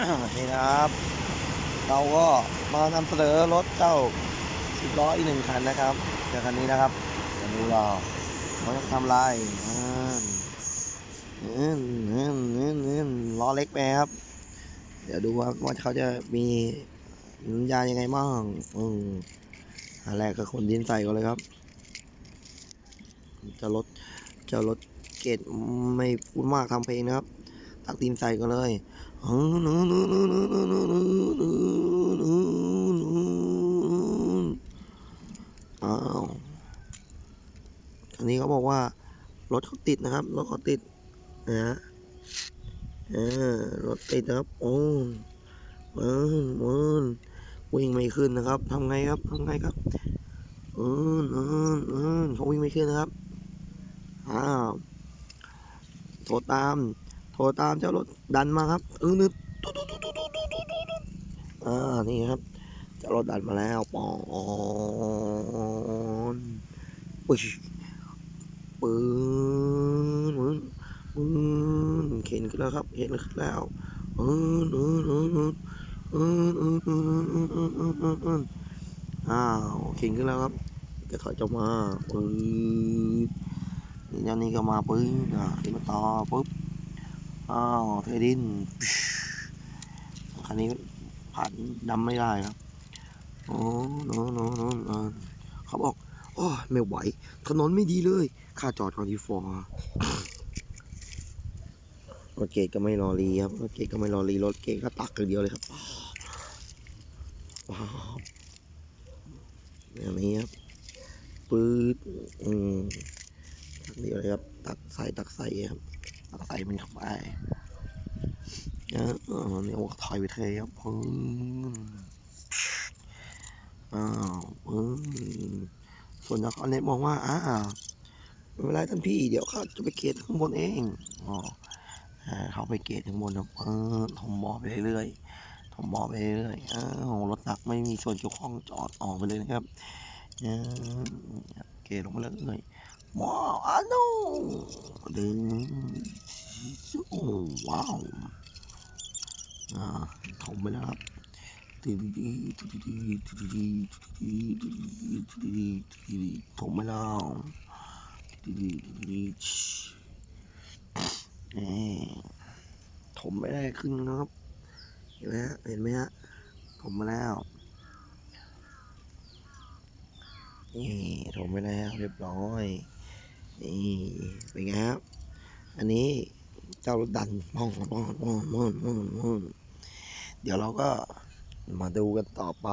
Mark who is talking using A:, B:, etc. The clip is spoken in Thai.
A: นี่นะครับ เราก็มานำเสนอรถเจ้าสิบล้ออีกหนึ่งคันนะครับเจอคันนี้นะครับเดี๋ยวดูเราเขาจะทำลายอืมอืมอืมอืมอืมล้อเล็กไปครับ เดี๋ยวดูว่าว่าเขาจะมีน้ำยายังไงบ้างอืมอันแรกก็คนดินใส่ก่อนเลยครับ จะลดจะลดเกรดไม่พูดมากทำเพลงนะครับ ตักดินใส่ก็เลยอ้าวอันนี้เขาบอกว่ารถเขาติดนะครับ รถเขาติดนะฮะเออรถติดนะครับ โอ้มันมันวิ่งไม่ขึ้นนะครับทำไงครับทำไงครับออเออเออเขาวิ่งไม่ขึ้นนะครับ อ้าวโทรตาม โทรตามเจ้ารถดันมาครับเออนึดตุ๊ดตุ๊ดตุ๊ดตุ๊ดตุ๊ดอ่านี่ครับเจ้ารถดันมาแล้วปอนปึ๊ชปืนปืนปืนเข็นขึ้นแล้วครับเข็นขึ้นแล้วเออเออเออเออเออเออเออเออเออเออเออเอออ้าวเข็นขึ้นแล้วครับจะถอยจะมาปืนนี่เจ้านี่ก็มาปึ้งอะที่มาต่อปุ๊บ อ้าวเทดินคันนี้ผ่านดำไม่ได้ครับโอ้โนโนโนเขาบอกโอ้ไม่ไหวถนนไม่ดีเลยค่าจอดก่อนดีฟอร์รถเกตก็ไม่รอรีครับรถเกตก็ไม่รอรีรถเกตก็ตักอย่างเดียวเลยครับว้าวอย่างนี้ครับปื๊ดอืมตักเดียวเลยครับ ตักใส่ตักใส่ครับ ใส่มันเข้าไปเออเนี่ยวถอยไปเทครับพึ่งอ้าวพึ่งส่วนนักอเน็ตมองว่าอ้าวไม่เป็นไรท่านพี่ เดี๋ยวเขาจะไปเกตข้างบนเองอ๋อเขาไปเกตข้างบนครับเออถมบ่อไปเรื่อยๆถมบ่อไปเรื่อยๆอ้าวรถหนักไม่มีส่วนเกี่ยวข้องจอดออกไปเลยนะครับอ่าเกตลงมาเรื่อยๆ ว้าวอ้าวดึงโอ้ว้าวอ่าถมไปแล้วครับตีดีตีดีตีดีตีดีตีดีตีดีถมไปแล้วตีดีตีดีนี่ถมไม่ได้ครึ่งนะครับ เห็นไหมฮะเห็นไหมฮะถมมาแล้วนี่ถมไปแล้วเรียบร้อย นี่เป็นไงครับ อันนี้เจ้ารถดันมองมองมองมองมองมองเดี๋ยวเราก็มาดูกันต่อไป